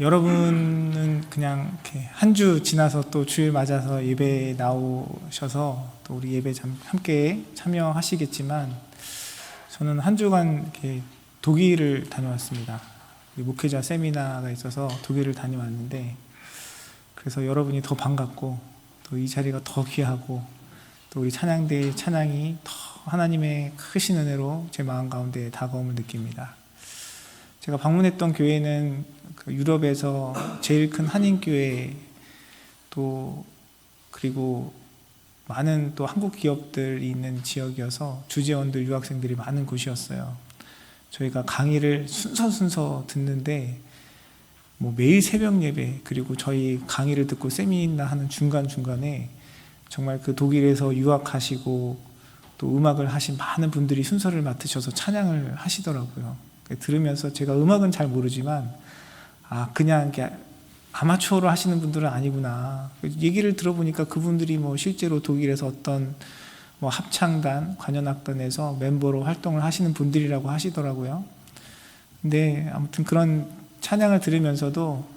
여러분은 그냥 이렇게 한 주 지나서 또 주일 맞아서 예배에 나오셔서 또 우리 예배 잠- 함께 참여하시겠지만 저는 한 주간 이렇게 독일을 다녀왔습니다. 목회자 세미나가 있어서 독일을 다녀왔는데 그래서 여러분이 더 반갑고 또 이 자리가 더 귀하고 또 우리 찬양대의 찬양이 더 하나님의 크신 은혜로 제 마음 가운데 다가옴을 느낍니다. 제가 방문했던 교회는 그 유럽에서 제일 큰 한인교회 또 그리고 많은 또 한국 기업들이 있는 지역이어서 주재원들 유학생들이 많은 곳이었어요. 저희가 강의를 순서 순서 듣는데 뭐 매일 새벽 예배 그리고 저희 강의를 듣고 세미나 하는 중간 중간에 정말 그 독일에서 유학하시고 또 음악을 하신 많은 분들이 순서를 맡으셔서 찬양을 하시더라고요. 들으면서 제가 음악은 잘 모르지만 아 그냥 아마추어로 하시는 분들은 아니구나. 얘기를 들어보니까 그분들이 뭐 실제로 독일에서 어떤 뭐 합창단, 관현악단에서 멤버로 활동을 하시는 분들이라고 하시더라고요. 근데 아무튼 그런 찬양을 들으면서도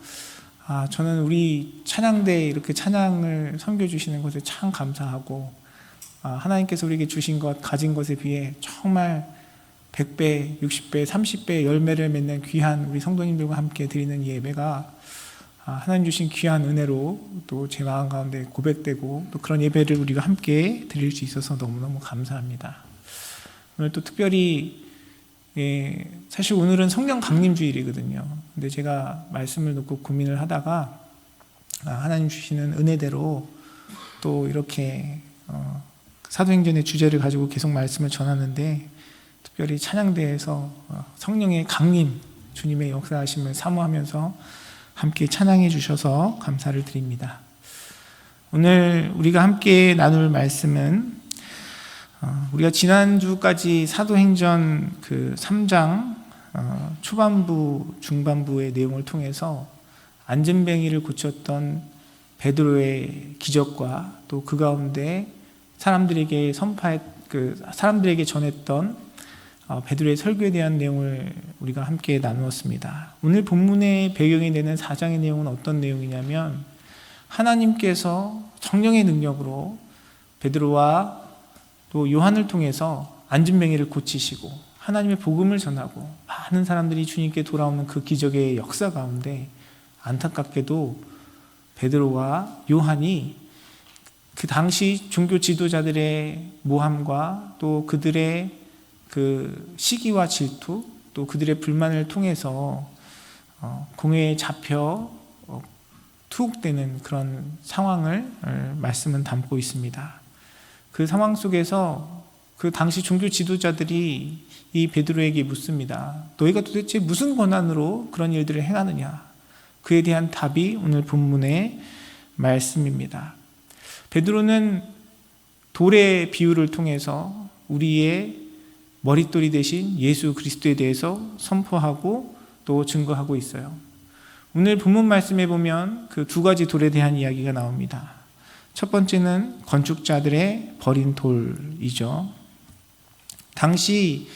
아 저는 우리 찬양대 이렇게 찬양을 섬겨주시는 것에 참 감사하고 아, 하나님께서 우리에게 주신 것, 가진 것에 비해 정말 100배, 60배, 30배 열매를 맺는 귀한 우리 성도님들과 함께 드리는 이 예배가 아, 하나님 주신 귀한 은혜로 또 제 마음 가운데 고백되고 또 그런 예배를 우리가 함께 드릴 수 있어서 너무너무 감사합니다. 오늘 또 특별히 예, 사실 오늘은 성령 강림 주일이거든요. 근데 제가 말씀을 놓고 고민을 하다가 아, 하나님 주시는 은혜대로 또 이렇게 어, 사도행전의 주제를 가지고 계속 말씀을 전하는데 특별히 찬양대에서 어, 성령의 강림, 주님의 역사하심을 사모하면서 함께 찬양해 주셔서 감사를 드립니다. 오늘 우리가 함께 나눌 말씀은 어, 우리가 지난주까지 사도행전 그 3장 어, 초반부, 중반부의 내용을 통해서 안전뱅이를 고쳤던 베드로의 기적과 또 그 가운데 사람들에게 선파했 그 사람들에게 전했던 어, 베드로의 설교에 대한 내용을 우리가 함께 나누었습니다. 오늘 본문의 배경이 되는 4장의 내용은 어떤 내용이냐면 하나님께서 성령의 능력으로 베드로와 또 요한을 통해서 안진뱅이를 고치시고 하나님의 복음을 전하고 많은 사람들이 주님께 돌아오는 그 기적의 역사 가운데 안타깝게도 베드로와 요한이 그 당시 종교 지도자들의 모함과 또 그들의 그 시기와 질투 또 그들의 불만을 통해서 어, 공회에 잡혀 어, 투옥되는 그런 상황을 어, 말씀은 담고 있습니다. 그 상황 속에서 그 당시 종교 지도자들이 이 베드로에게 묻습니다. 너희가 도대체 무슨 권한으로 그런 일들을 행하느냐? 그에 대한 답이 오늘 본문의 말씀입니다. 베드로는 돌의 비유를 통해서 우리의 머릿돌이 대신 예수 그리스도에 대해서 선포하고 또 증거하고 있어요. 오늘 본문 말씀에 보면 그 두 가지 돌에 대한 이야기가 나옵니다. 첫 번째는 건축자들의 버린 돌이죠. 당시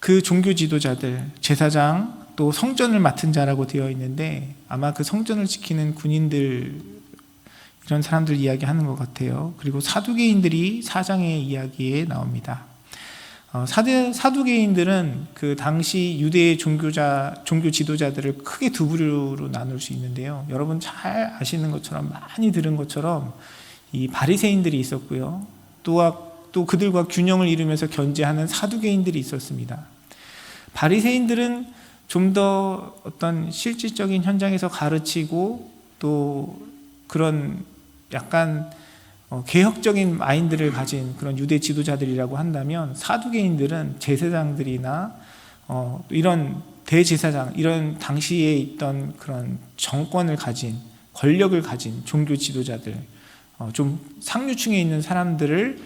그 종교 지도자들, 제사장, 또 성전을 맡은 자라고 되어 있는데 아마 그 성전을 지키는 군인들 이런 사람들 이야기하는 것 같아요. 그리고 사두개인들이 사장의 이야기에 나옵니다. 어, 사두, 사두개인들은 그 당시 유대의 종교자, 종교 지도자들을 크게 두 부류로 나눌 수 있는데요. 여러분 잘 아시는 것처럼 많이 들은 것처럼 이 바리새인들이 있었고요. 또, 또 그들과 균형을 이루면서 견제하는 사두개인들이 있었습니다. 바리새인들은 좀 더 어떤 실질적인 현장에서 가르치고 또 그런 약간 어, 개혁적인 마인드를 가진 그런 유대 지도자들이라고 한다면 사두개인들은 제사장들이나 어, 이런 대제사장 이런 당시에 있던 그런 정권을 가진 권력을 가진 종교 지도자들 어, 좀 상류층에 있는 사람들을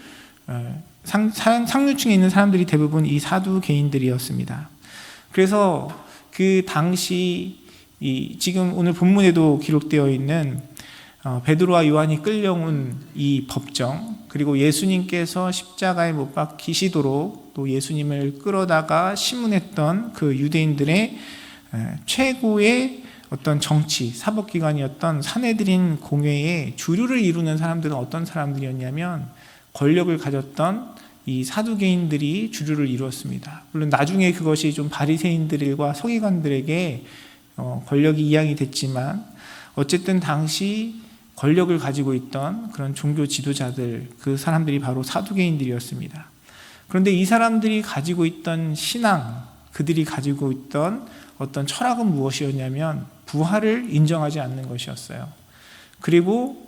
어, 상, 상, 상류층에 있는 사람들이 대부분 이 사두개인들이었습니다. 그래서 그 당시 이 지금 오늘 본문에도 기록되어 있는 어, 베드로와 요한이 끌려온 이 법정 그리고 예수님께서 십자가에 못 박히시도록 또 예수님을 끌어다가 심문했던 그 유대인들의 에, 최고의 어떤 정치, 사법기관이었던 사내들인 공회의 주류를 이루는 사람들은 어떤 사람들이었냐면 권력을 가졌던 이 사두개인들이 주류를 이루었습니다. 물론 나중에 그것이 좀 바리새인들과 서기관들에게 어, 권력이 이양이 됐지만 어쨌든 당시 권력을 가지고 있던 그런 종교 지도자들 그 사람들이 바로 사두개인들이었습니다. 그런데 이 사람들이 가지고 있던 신앙, 그들이 가지고 있던 어떤 철학은 무엇이었냐면 부활을 인정하지 않는 것이었어요. 그리고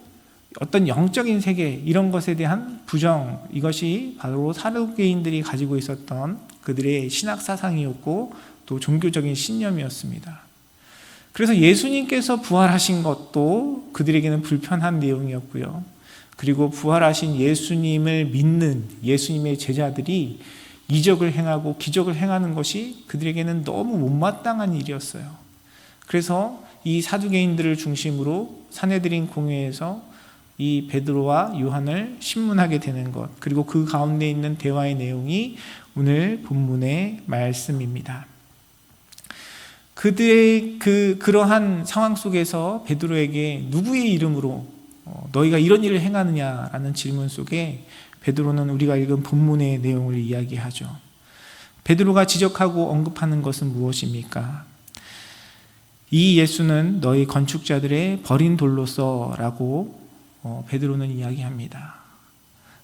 어떤 영적인 세계 이런 것에 대한 부정 이것이 바로 사두개인들이 가지고 있었던 그들의 신학 사상이었고 또 종교적인 신념이었습니다. 그래서 예수님께서 부활하신 것도 그들에게는 불편한 내용이었고요. 그리고 부활하신 예수님을 믿는 예수님의 제자들이 이적을 행하고 기적을 행하는 것이 그들에게는 너무 못마땅한 일이었어요. 그래서 이 사두개인들을 중심으로 사내들인 공회에서 이 베드로와 요한을 신문하게 되는 것 그리고 그 가운데 있는 대화의 내용이 오늘 본문의 말씀입니다. 그들의 그 그러한 상황 속에서 베드로에게 누구의 이름으로 어, 너희가 이런 일을 행하느냐라는 질문 속에 베드로는 우리가 읽은 본문의 내용을 이야기하죠. 베드로가 지적하고 언급하는 것은 무엇입니까? 이 예수는 너희 건축자들의 버린 돌로서라고 어, 베드로는 이야기합니다.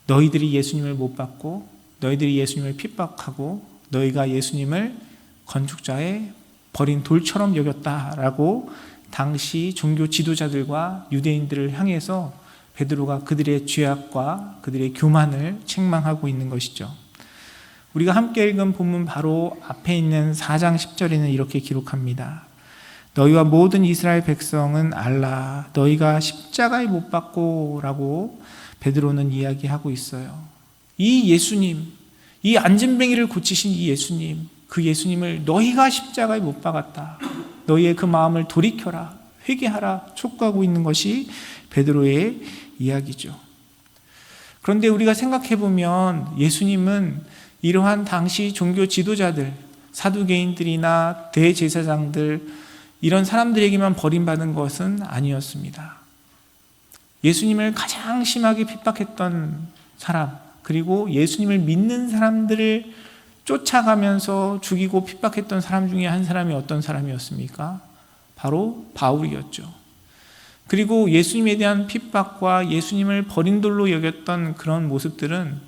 너희들이 예수님을 못 받고 너희들이 예수님을 핍박하고 너희가 예수님을 건축자의 버린 돌처럼 여겼다라고 당시 종교 지도자들과 유대인들을 향해서 베드로가 그들의 죄악과 그들의 교만을 책망하고 있는 것이죠. 우리가 함께 읽은 본문 바로 앞에 있는 4장 10절에는 이렇게 기록합니다. 너희와 모든 이스라엘 백성은 알라 너희가 십자가에 못 박고라고 베드로는 이야기하고 있어요. 이 예수님, 이 안진뱅이를 고치신 이 예수님, 그 예수님을 너희가 십자가에 못 박았다. 너희의 그 마음을 돌이켜라. 회개하라. 촉구하고 있는 것이 베드로의 이야기죠. 그런데 우리가 생각해 보면 예수님은 이러한 당시 종교 지도자들, 사두개인들이나 대제사장들 이런 사람들에게만 버림받은 것은 아니었습니다. 예수님을 가장 심하게 핍박했던 사람, 그리고 예수님을 믿는 사람들을 쫓아가면서 죽이고 핍박했던 사람 중에 한 사람이 어떤 사람이었습니까? 바로 바울이었죠. 그리고 예수님에 대한 핍박과 예수님을 버린 돌로 여겼던 그런 모습들은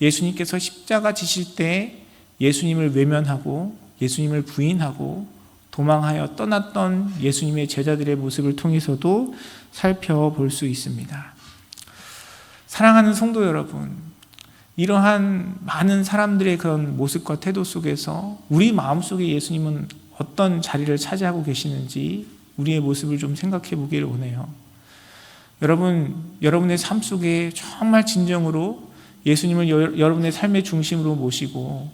예수님께서 십자가 지실 때 예수님을 외면하고 예수님을 부인하고 도망하여 떠났던 예수님의 제자들의 모습을 통해서도 살펴볼 수 있습니다. 사랑하는 성도 여러분, 이러한 많은 사람들의 그런 모습과 태도 속에서 우리 마음속에 예수님은 어떤 자리를 차지하고 계시는지 우리의 모습을 좀 생각해 보기를 원해요. 여러분, 여러분의 삶 속에 정말 진정으로 예수님을 여, 여러분의 삶의 중심으로 모시고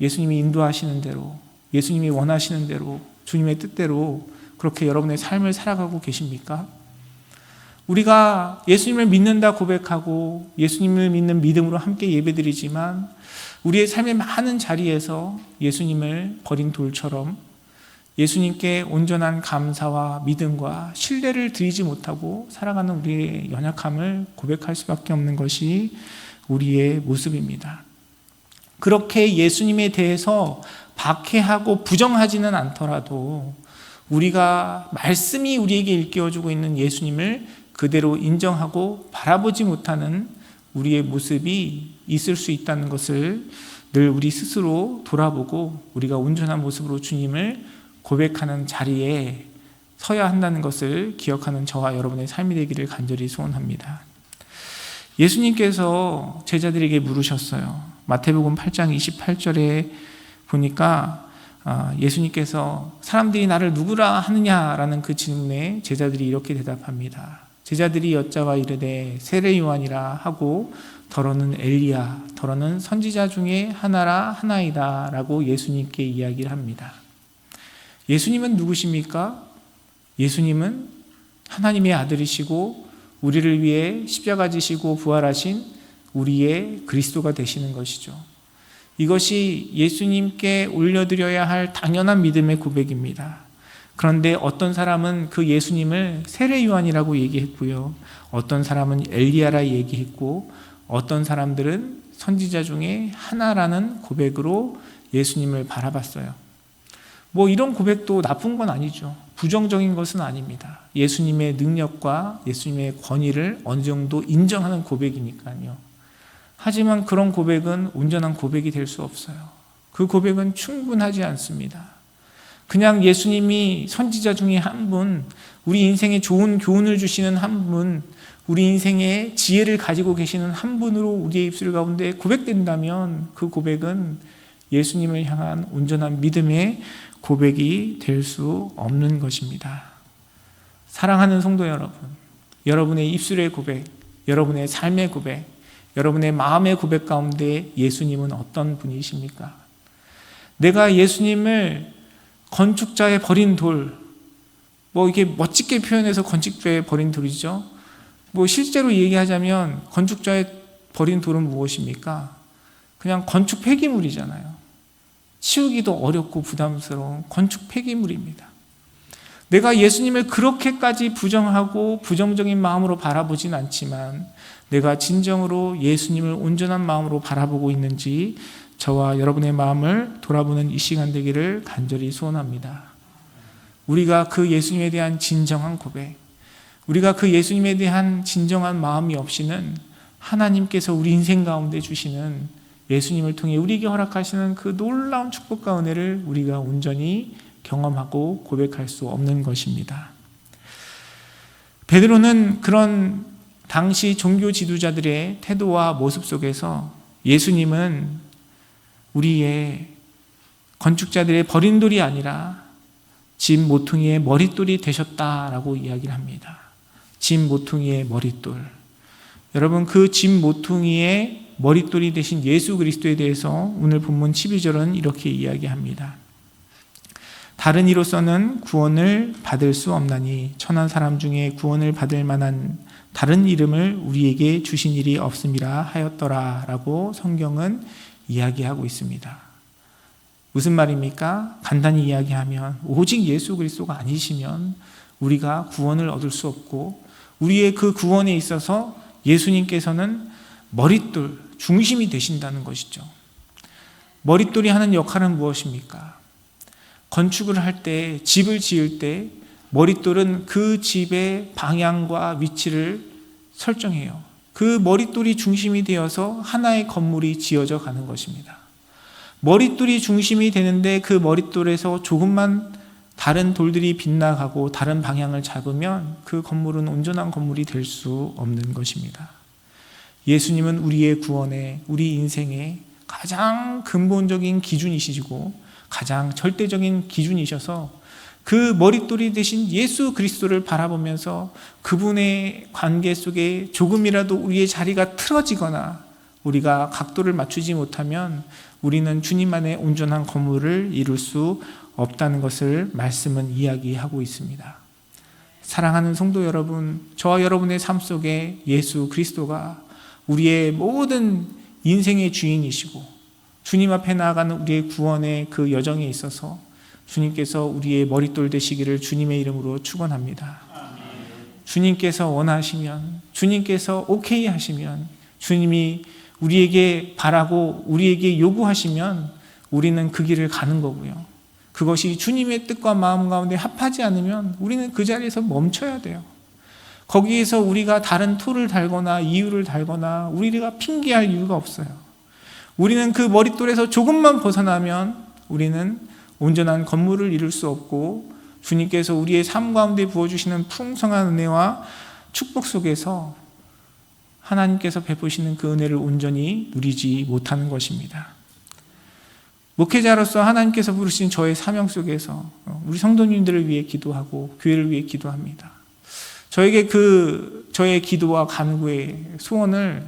예수님이 인도하시는 대로, 예수님이 원하시는 대로, 주님의 뜻대로 그렇게 여러분의 삶을 살아가고 계십니까? 우리가 예수님을 믿는다 고백하고 예수님을 믿는 믿음으로 함께 예배드리지만 우리의 삶의 많은 자리에서 예수님을 버린 돌처럼 예수님께 온전한 감사와 믿음과 신뢰를 드리지 못하고 살아가는 우리의 연약함을 고백할 수밖에 없는 것이 우리의 모습입니다. 그렇게 예수님에 대해서 박해하고 부정하지는 않더라도 우리가 말씀이 우리에게 일깨워주고 있는 예수님을 그대로 인정하고 바라보지 못하는 우리의 모습이 있을 수 있다는 것을 늘 우리 스스로 돌아보고 우리가 온전한 모습으로 주님을 고백하는 자리에 서야 한다는 것을 기억하는 저와 여러분의 삶이 되기를 간절히 소원합니다. 예수님께서 제자들에게 물으셨어요. 마태복음 8장 28절에 보니까 아, 예수님께서 사람들이 나를 누구라 하느냐라는 그 질문에 제자들이 이렇게 대답합니다. 제자들이 여자와 이르되 세례 요한이라 하고 더러는 엘리야 더러는 선지자 중에 하나라 하나이다라고 예수님께 이야기를 합니다. 예수님은 누구십니까? 예수님은 하나님의 아들이시고 우리를 위해 십자가 지시고 부활하신 우리의 그리스도가 되시는 것이죠. 이것이 예수님께 올려드려야 할 당연한 믿음의 고백입니다. 그런데 어떤 사람은 그 예수님을 세례 요한이라고 얘기했고요. 어떤 사람은 엘리야라 얘기했고 어떤 사람들은 선지자 중에 하나라는 고백으로 예수님을 바라봤어요. 뭐 이런 고백도 나쁜 건 아니죠. 부정적인 것은 아닙니다. 예수님의 능력과 예수님의 권위를 어느 정도 인정하는 고백이니까요. 하지만 그런 고백은 온전한 고백이 될 수 없어요. 그 고백은 충분하지 않습니다. 그냥 예수님이 선지자 중에 한 분, 우리 인생에 좋은 교훈을 주시는 한 분, 우리 인생에 지혜를 가지고 계시는 한 분으로 우리의 입술 가운데 고백된다면 그 고백은 예수님을 향한 온전한 믿음의 고백이 될 수 없는 것입니다. 사랑하는 성도 여러분, 여러분의 입술의 고백, 여러분의 삶의 고백, 여러분의 마음의 고백 가운데 예수님은 어떤 분이십니까? 내가 예수님을 건축자의 버린 돌, 뭐 이게 멋지게 표현해서 건축자의 버린 돌이죠. 뭐 실제로 얘기하자면 건축자의 버린 돌은 무엇입니까? 그냥 건축 폐기물이잖아요. 치우기도 어렵고 부담스러운 건축 폐기물입니다. 내가 예수님을 그렇게까지 부정하고 부정적인 마음으로 바라보진 않지만 내가 진정으로 예수님을 온전한 마음으로 바라보고 있는지 저와 여러분의 마음을 돌아보는 이 시간 되기를 간절히 소원합니다. 우리가 그 예수님에 대한 진정한 고백, 우리가 그 예수님에 대한 진정한 마음이 없이는 하나님께서 우리 인생 가운데 주시는 예수님을 통해 우리에게 허락하시는 그 놀라운 축복과 은혜를 우리가 온전히 경험하고 고백할 수 없는 것입니다. 베드로는 그런 당시 종교 지도자들의 태도와 모습 속에서 예수님은 우리의 건축자들의 버린 돌이 아니라 집 모퉁이의 머릿돌이 되셨다라고 이야기를 합니다. 집 모퉁이의 머릿돌. 여러분 그 집 모퉁이의 머릿돌이 되신 예수 그리스도에 대해서 오늘 본문 12절은 이렇게 이야기합니다. 다른 이로서는 구원을 받을 수 없나니 천한 사람 중에 구원을 받을 만한 다른 이름을 우리에게 주신 일이 없음이라 하였더라라고 성경은 이야기하고 있습니다. 무슨 말입니까? 간단히 이야기하면 오직 예수 그리스도가 아니시면 우리가 구원을 얻을 수 없고 우리의 그 구원에 있어서 예수님께서는 머릿돌, 중심이 되신다는 것이죠. 머릿돌이 하는 역할은 무엇입니까? 건축을 할 때, 집을 지을 때, 머릿돌은 그 집의 방향과 위치를 설정해요. 그 머릿돌이 중심이 되어서 하나의 건물이 지어져 가는 것입니다. 머릿돌이 중심이 되는데 그 머릿돌에서 조금만 다른 돌들이 빗나가고 다른 방향을 잡으면 그 건물은 온전한 건물이 될 수 없는 것입니다. 예수님은 우리의 구원에, 우리 인생의 가장 근본적인 기준이시고 가장 절대적인 기준이셔서 그 머릿돌이 되신 예수 그리스도를 바라보면서 그분의 관계 속에 조금이라도 우리의 자리가 틀어지거나 우리가 각도를 맞추지 못하면 우리는 주님 안에 온전한 건물을 이룰 수 없다는 것을 말씀은 이야기하고 있습니다. 사랑하는 성도 여러분, 저와 여러분의 삶 속에 예수 그리스도가 우리의 모든 인생의 주인이시고 주님 앞에 나아가는 우리의 구원의 그 여정에 있어서 주님께서 우리의 머릿돌 되시기를 주님의 이름으로 축원합니다. 주님께서 원하시면 주님께서 오케이 하시면 주님이 우리에게 바라고 우리에게 요구하시면 우리는 그 길을 가는 거고요. 그것이 주님의 뜻과 마음 가운데 합하지 않으면 우리는 그 자리에서 멈춰야 돼요. 거기에서 우리가 다른 토를 달거나 이유를 달거나 우리가 핑계할 이유가 없어요. 우리는 그 머릿돌에서 조금만 벗어나면 우리는 온전한 건물을 이룰 수 없고 주님께서 우리의 삶 가운데 부어주시는 풍성한 은혜와 축복 속에서 하나님께서 베푸시는 그 은혜를 온전히 누리지 못하는 것입니다. 목회자로서 하나님께서 부르신 저의 사명 속에서 우리 성도님들을 위해 기도하고 교회를 위해 기도합니다. 저에게 그 저의 기도와 간구의 소원을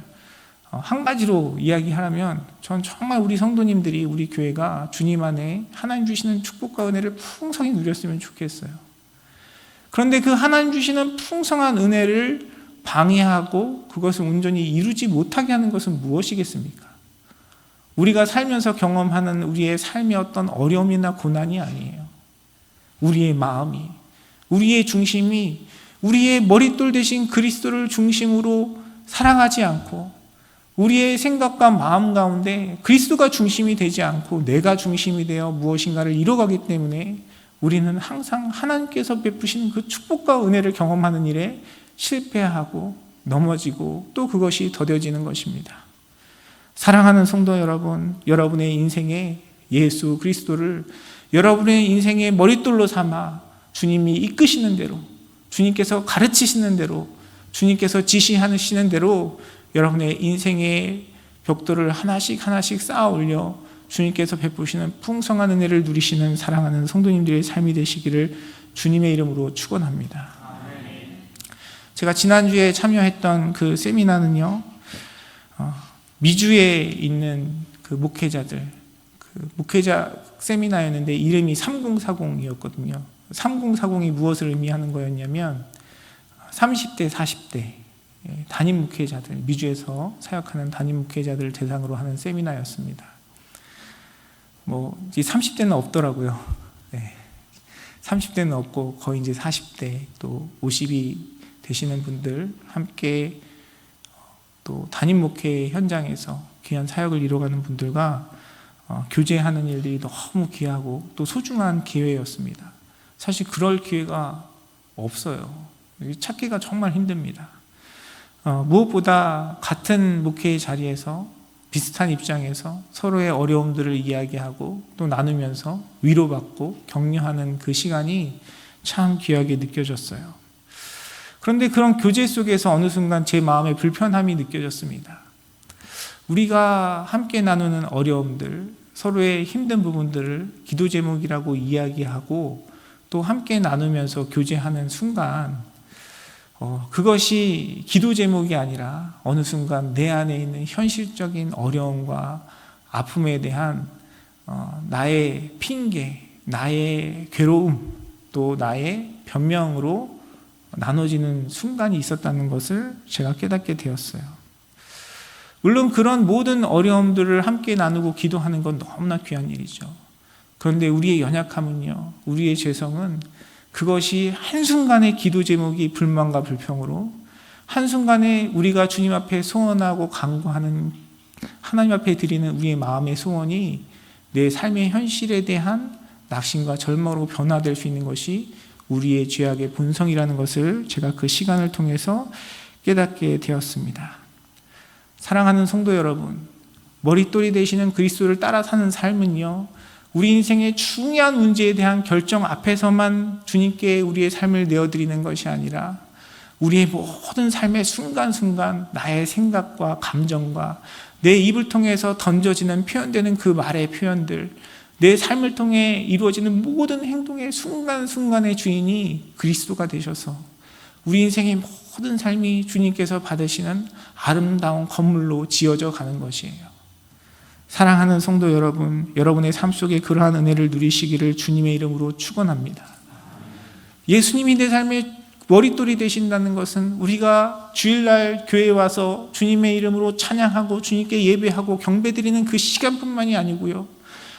한 가지로 이야기하라면 전 정말 우리 성도님들이 우리 교회가 주님 안에 하나님 주시는 축복과 은혜를 풍성히 누렸으면 좋겠어요. 그런데 그 하나님 주시는 풍성한 은혜를 방해하고 그것을 온전히 이루지 못하게 하는 것은 무엇이겠습니까? 우리가 살면서 경험하는 우리의 삶의 어떤 어려움이나 고난이 아니에요. 우리의 마음이, 우리의 중심이 우리의 머릿돌 대신 그리스도를 중심으로 사랑하지 않고 우리의 생각과 마음 가운데 그리스도가 중심이 되지 않고 내가 중심이 되어 무엇인가를 이뤄가기 때문에 우리는 항상 하나님께서 베푸시는 그 축복과 은혜를 경험하는 일에 실패하고 넘어지고 또 그것이 더뎌지는 것입니다. 사랑하는 성도 여러분, 여러분의 인생에 예수 그리스도를 여러분의 인생의 머릿돌로 삼아 주님이 이끄시는 대로, 주님께서 가르치시는 대로, 주님께서 지시하시는 대로 여러분의 인생의 벽돌을 하나씩 하나씩 쌓아 올려 주님께서 베푸시는 풍성한 은혜를 누리시는 사랑하는 성도님들의 삶이 되시기를 주님의 이름으로 축원합니다. 제가 지난주에 참여했던 그 세미나는요, 어, 미주에 있는 그 목회자들, 그 목회자 세미나였는데 이름이 3040이었거든요. 3040이 무엇을 의미하는 거였냐면 30대, 40대 예, 담임 목회자들, 미주에서 사역하는 담임 목회자들 대상으로 하는 세미나였습니다. 뭐 이제 30대는 없더라고요. 네. 30대는 없고 거의 이제 40대 또 50이 되시는 분들 함께 또 담임 목회 현장에서 귀한 사역을 이뤄가는 분들과 어, 교제하는 일들이 너무 귀하고 또 소중한 기회였습니다. 사실 그럴 기회가 없어요. 찾기가 정말 힘듭니다. 어, 무엇보다 같은 목회의 자리에서 비슷한 입장에서 서로의 어려움들을 이야기하고 또 나누면서 위로받고 격려하는 그 시간이 참 귀하게 느껴졌어요. 그런데 그런 교제 속에서 어느 순간 제 마음에 불편함이 느껴졌습니다. 우리가 함께 나누는 어려움들, 서로의 힘든 부분들을 기도 제목이라고 이야기하고 또 함께 나누면서 교제하는 순간 어, 그것이 기도 제목이 아니라 어느 순간 내 안에 있는 현실적인 어려움과 아픔에 대한 어, 나의 핑계, 나의 괴로움, 또 나의 변명으로 나눠지는 순간이 있었다는 것을 제가 깨닫게 되었어요. 물론 그런 모든 어려움들을 함께 나누고 기도하는 건 너무나 귀한 일이죠. 그런데 우리의 연약함은요, 우리의 죄성은 그것이 한순간의 기도 제목이 불만과 불평으로 한순간에 우리가 주님 앞에 소원하고 강구하는 하나님 앞에 드리는 우리의 마음의 소원이 내 삶의 현실에 대한 낙심과 절망으로 변화될 수 있는 것이 우리의 죄악의 본성이라는 것을 제가 그 시간을 통해서 깨닫게 되었습니다. 사랑하는 성도 여러분, 머릿돌이 되시는 그리스도를 따라 사는 삶은요, 우리 인생의 중요한 문제에 대한 결정 앞에서만 주님께 우리의 삶을 내어드리는 것이 아니라 우리의 모든 삶의 순간순간 나의 생각과 감정과 내 입을 통해서 던져지는 표현되는 그 말의 표현들, 내 삶을 통해 이루어지는 모든 행동의 순간순간의 주인이 그리스도가 되셔서 우리 인생의 모든 삶이 주님께서 받으시는 아름다운 건물로 지어져 가는 것이에요. 사랑하는 성도 여러분, 여러분의 삶 속에 그러한 은혜를 누리시기를 주님의 이름으로 축원합니다. 예수님이 내 삶의 머릿돌이 되신다는 것은 우리가 주일날 교회에 와서 주님의 이름으로 찬양하고 주님께 예배하고 경배드리는 그 시간뿐만이 아니고요.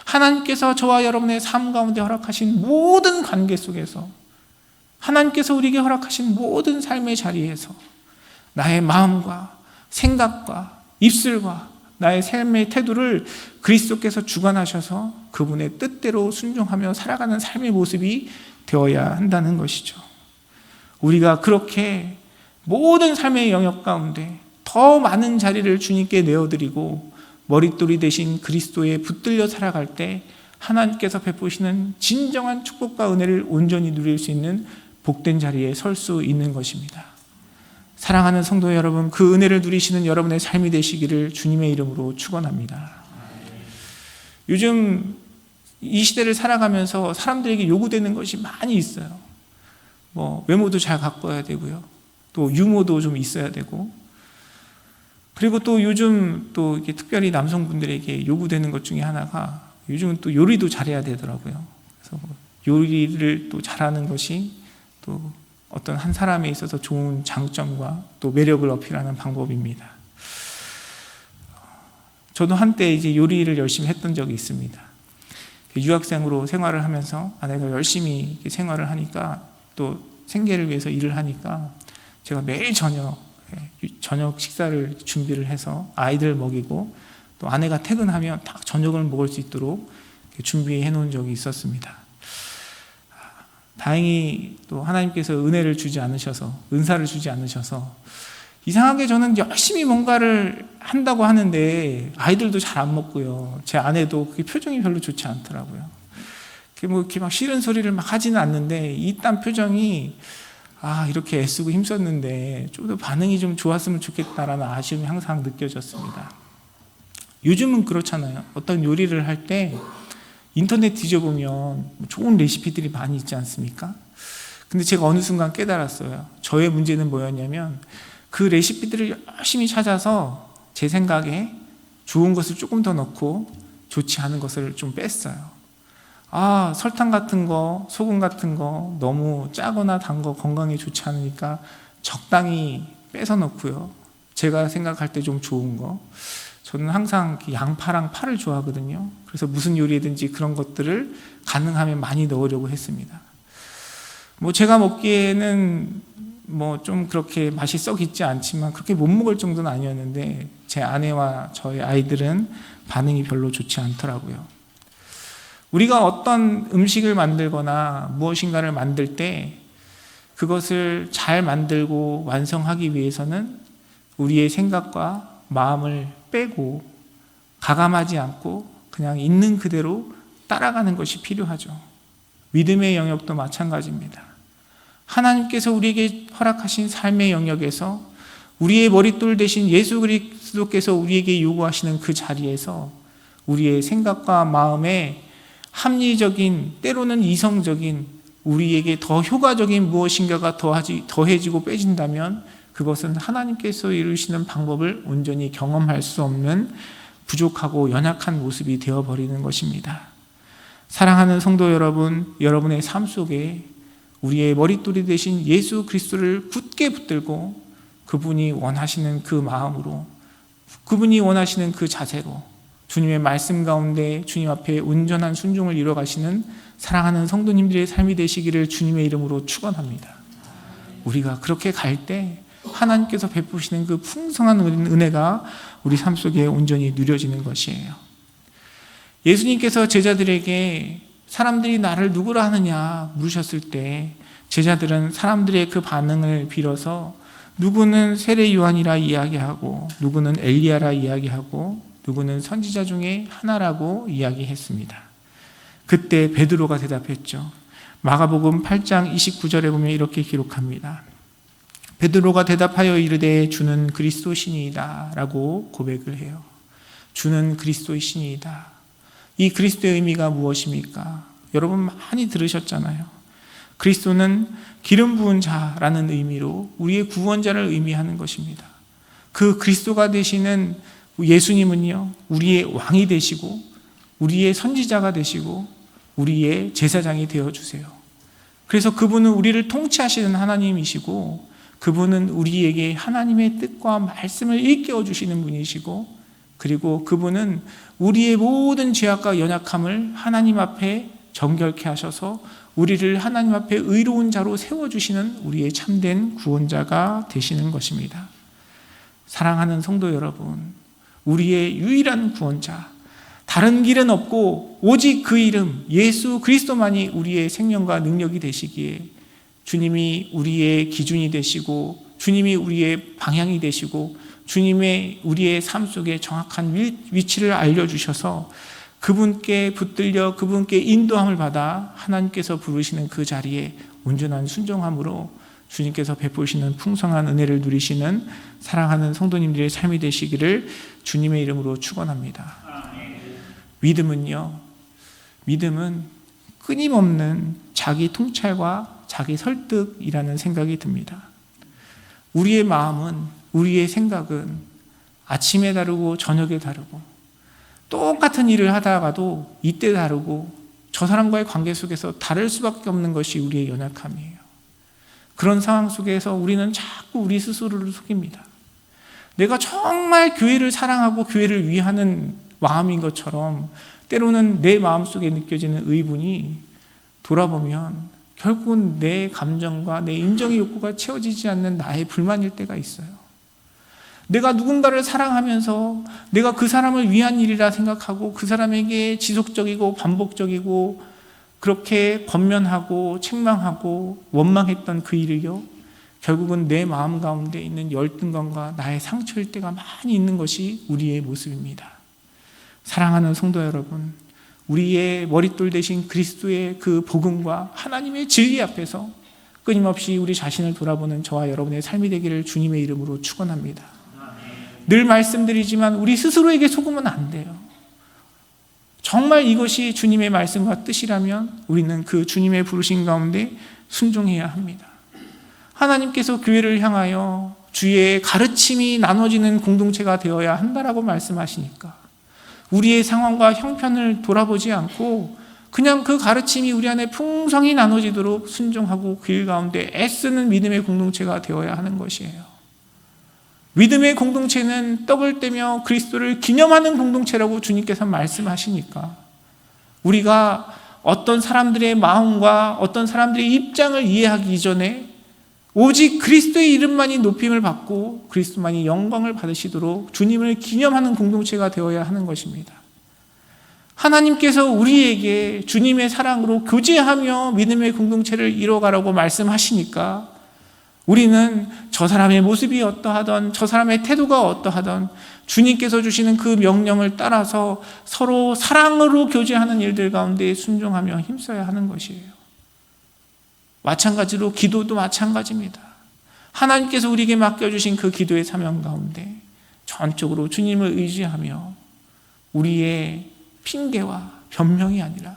하나님께서 저와 여러분의 삶 가운데 허락하신 모든 관계 속에서 하나님께서 우리에게 허락하신 모든 삶의 자리에서 나의 마음과 생각과 입술과 나의 삶의 태도를 그리스도께서 주관하셔서 그분의 뜻대로 순종하며 살아가는 삶의 모습이 되어야 한다는 것이죠. 우리가 그렇게 모든 삶의 영역 가운데 더 많은 자리를 주님께 내어드리고 머릿돌이 되신 그리스도에 붙들려 살아갈 때 하나님께서 베푸시는 진정한 축복과 은혜를 온전히 누릴 수 있는 복된 자리에 설 수 있는 것입니다. 사랑하는 성도 여러분, 그 은혜를 누리시는 여러분의 삶이 되시기를 주님의 이름으로 축원합니다. 요즘 이 시대를 살아가면서 사람들에게 요구되는 것이 많이 있어요. 뭐 외모도 잘 가꿔야 되고요. 또 유머도 좀 있어야 되고. 그리고 또 요즘 또 이렇게 특별히 남성분들에게 요구되는 것 중에 하나가 요즘은 또 요리도 잘해야 되더라고요. 그래서 뭐 요리를 또 잘하는 것이 또 어떤 한 사람에 있어서 좋은 장점과 또 매력을 어필하는 방법입니다. 저도 한때 이제 요리를 열심히 했던 적이 있습니다. 유학생으로 생활을 하면서 아내가 열심히 생활을 하니까 또 생계를 위해서 일을 하니까 제가 매일 저녁 예, 저녁 식사를 준비를 해서 아이들 먹이고 또 아내가 퇴근하면 딱 저녁을 먹을 수 있도록 준비해 놓은 적이 있었습니다. 다행히 또 하나님께서 은혜를 주지 않으셔서 은사를 주지 않으셔서 이상하게 저는 열심히 뭔가를 한다고 하는데 아이들도 잘 안 먹고요. 제 아내도 그 표정이 별로 좋지 않더라고요. 그뭐 이렇게 막 싫은 소리를 막 하지는 않는데 이 딴 표정이 아 이렇게 애쓰고 힘썼는데 좀 더 반응이 좀 좋았으면 좋겠다라는 아쉬움이 항상 느껴졌습니다. 요즘은 그렇잖아요. 어떤 요리를 할때 인터넷 뒤져보면 좋은 레시피들이 많이 있지 않습니까? 근데 제가 어느 순간 깨달았어요. 저의 문제는 뭐였냐면 그 레시피들을 열심히 찾아서 제 생각에 좋은 것을 조금 더 넣고 좋지 않은 것을 좀 뺐어요. 아, 설탕 같은 거, 소금 같은 거 너무 짜거나 단 거 건강에 좋지 않으니까 적당히 빼서 넣고요. 제가 생각할 때 좀 좋은 거. 저는 항상 양파랑 파를 좋아하거든요. 그래서 무슨 요리든지 그런 것들을 가능하면 많이 넣으려고 했습니다. 뭐 제가 먹기에는 뭐 좀 그렇게 맛이 썩 있지 않지만 그렇게 못 먹을 정도는 아니었는데 제 아내와 저희 아이들은 반응이 별로 좋지 않더라고요. 우리가 어떤 음식을 만들거나 무엇인가를 만들 때 그것을 잘 만들고 완성하기 위해서는 우리의 생각과 마음을 빼고 가감하지 않고 그냥 있는 그대로 따라가는 것이 필요하죠. 믿음의 영역도 마찬가지입니다. 하나님께서 우리에게 허락하신 삶의 영역에서 우리의 머릿돌 대신 예수 그리스도께서 우리에게 요구하시는 그 자리에서 우리의 생각과 마음에 합리적인 때로는 이성적인 우리에게 더 효과적인 무엇인가가 더해지고 빼진다면 그것은 하나님께서 이루시는 방법을 온전히 경험할 수 없는 부족하고 연약한 모습이 되어버리는 것입니다. 사랑하는 성도 여러분, 여러분의 삶 속에 우리의 머릿돌이 되신 예수 그리스도를 굳게 붙들고 그분이 원하시는 그 마음으로 그분이 원하시는 그 자세로 주님의 말씀 가운데 주님 앞에 온전한 순종을 이뤄 가시는 사랑하는 성도님들의 삶이 되시기를 주님의 이름으로 축원합니다. 우리가 그렇게 갈 때 하나님께서 베푸시는 그 풍성한 은혜가 우리 삶 속에 온전히 누려지는 것이에요. 예수님께서 제자들에게 사람들이 나를 누구라 하느냐 물으셨을 때 제자들은 사람들의 그 반응을 빌어서 누구는 세례 요한이라 이야기하고 누구는 엘리야라 이야기하고 누구는 선지자 중에 하나라고 이야기했습니다. 그때 베드로가 대답했죠. 마가복음 8장 29절에 보면 이렇게 기록합니다. 베드로가 대답하여 이르되 주는 그리스도신이다라고 고백을 해요. 주는 그리스도이신이다. 이 그리스도의 의미가 무엇입니까? 여러분 많이 들으셨잖아요. 그리스도는 기름 부은 자라는 의미로 우리의 구원자를 의미하는 것입니다. 그 그리스도가 되시는 예수님은요, 우리의 왕이 되시고, 우리의 선지자가 되시고, 우리의 제사장이 되어 주세요. 그래서 그분은 우리를 통치하시는 하나님이시고, 그분은 우리에게 하나님의 뜻과 말씀을 일깨워 주시는 분이시고, 그리고 그분은 우리의 모든 죄악과 연약함을 하나님 앞에 정결케 하셔서 우리를 하나님 앞에 의로운 자로 세워 주시는 우리의 참된 구원자가 되시는 것입니다. 사랑하는 성도 여러분, 우리의 유일한 구원자, 다른 길은 없고 오직 그 이름 예수 그리스도만이 우리의 생명과 능력이 되시기에 주님이 우리의 기준이 되시고 주님이 우리의 방향이 되시고 주님의 우리의 삶 속에 정확한 위치를 알려주셔서 그분께 붙들려 그분께 인도함을 받아 하나님께서 부르시는 그 자리에 온전한 순종함으로 주님께서 베푸시는 풍성한 은혜를 누리시는 사랑하는 성도님들의 삶이 되시기를 주님의 이름으로 축원합니다. 믿음은요. 믿음은 끊임없는 자기 통찰과 자기 설득이라는 생각이 듭니다. 우리의 마음은 우리의 생각은 아침에 다르고 저녁에 다르고 똑같은 일을 하다가도 이때 다르고 저 사람과의 관계 속에서 다를 수밖에 없는 것이 우리의 연약함이에요. 그런 상황 속에서 우리는 자꾸 우리 스스로를 속입니다. 내가 정말 교회를 사랑하고 교회를 위하는 마음인 것처럼 때로는 내 마음속에 느껴지는 의분이 돌아보면 결국은 내 감정과 내 인정의 욕구가 채워지지 않는 나의 불만일 때가 있어요. 내가 누군가를 사랑하면서 내가 그 사람을 위한 일이라 생각하고 그 사람에게 지속적이고 반복적이고 그렇게 권면하고 책망하고 원망했던 그 일을요. 결국은 내 마음 가운데 있는 열등감과 나의 상처일 때가 많이 있는 것이 우리의 모습입니다. 사랑하는 성도 여러분, 우리의 머릿돌 대신 그리스도의 그 복음과 하나님의 진리 앞에서 끊임없이 우리 자신을 돌아보는 저와 여러분의 삶이 되기를 주님의 이름으로 축원합니다. 늘 말씀드리지만 우리 스스로에게 속으면 안 돼요. 정말 이것이 주님의 말씀과 뜻이라면 우리는 그 주님의 부르신 가운데 순종해야 합니다. 하나님께서 교회를 향하여 주의 가르침이 나눠지는 공동체가 되어야 한다라고 말씀하시니까 우리의 상황과 형편을 돌아보지 않고 그냥 그 가르침이 우리 안에 풍성히 나눠지도록 순종하고 그일 가운데 애쓰는 믿음의 공동체가 되어야 하는 것이에요. 믿음의 공동체는 떡을 떼며 그리스도를 기념하는 공동체라고 주님께서 말씀하시니까 우리가 어떤 사람들의 마음과 어떤 사람들의 입장을 이해하기 이전에 오직 그리스도의 이름만이 높임을 받고 그리스도만이 영광을 받으시도록 주님을 기념하는 공동체가 되어야 하는 것입니다. 하나님께서 우리에게 주님의 사랑으로 교제하며 믿음의 공동체를 이뤄가라고 말씀하시니까 우리는 저 사람의 모습이 어떠하던 저 사람의 태도가 어떠하던 주님께서 주시는 그 명령을 따라서 서로 사랑으로 교제하는 일들 가운데 순종하며 힘써야 하는 것이에요. 마찬가지로 기도도 마찬가지입니다. 하나님께서 우리에게 맡겨주신 그 기도의 사명 가운데 전적으로 주님을 의지하며 우리의 핑계와 변명이 아니라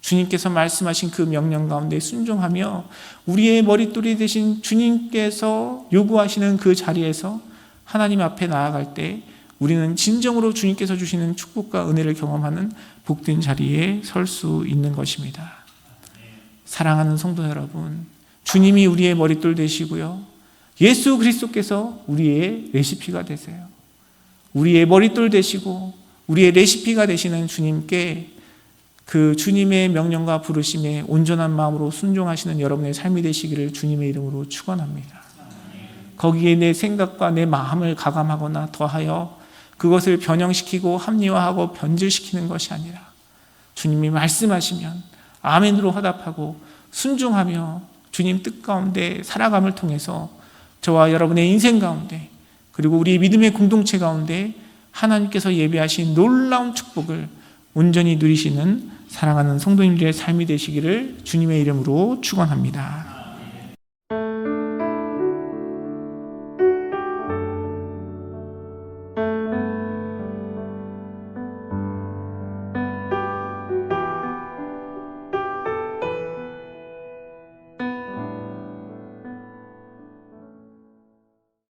주님께서 말씀하신 그 명령 가운데 순종하며 우리의 머릿돌이 되신 주님께서 요구하시는 그 자리에서 하나님 앞에 나아갈 때 우리는 진정으로 주님께서 주시는 축복과 은혜를 경험하는 복된 자리에 설 수 있는 것입니다. 사랑하는 성도 여러분, 주님이 우리의 머릿돌 되시고요. 예수 그리스도께서 우리의 레시피가 되세요. 우리의 머릿돌 되시고 우리의 레시피가 되시는 주님께 그 주님의 명령과 부르심에 온전한 마음으로 순종하시는 여러분의 삶이 되시기를 주님의 이름으로 축원합니다. 거기에 내 생각과 내 마음을 가감하거나 더하여 그것을 변형시키고 합리화하고 변질시키는 것이 아니라 주님이 말씀하시면 아멘으로 화답하고 순종하며 주님 뜻 가운데 살아감을 통해서 저와 여러분의 인생 가운데 그리고 우리 믿음의 공동체 가운데 하나님께서 예비하신 놀라운 축복을 온전히 누리시는 사랑하는 성도님들의 삶이 되시기를 주님의 이름으로 축원합니다.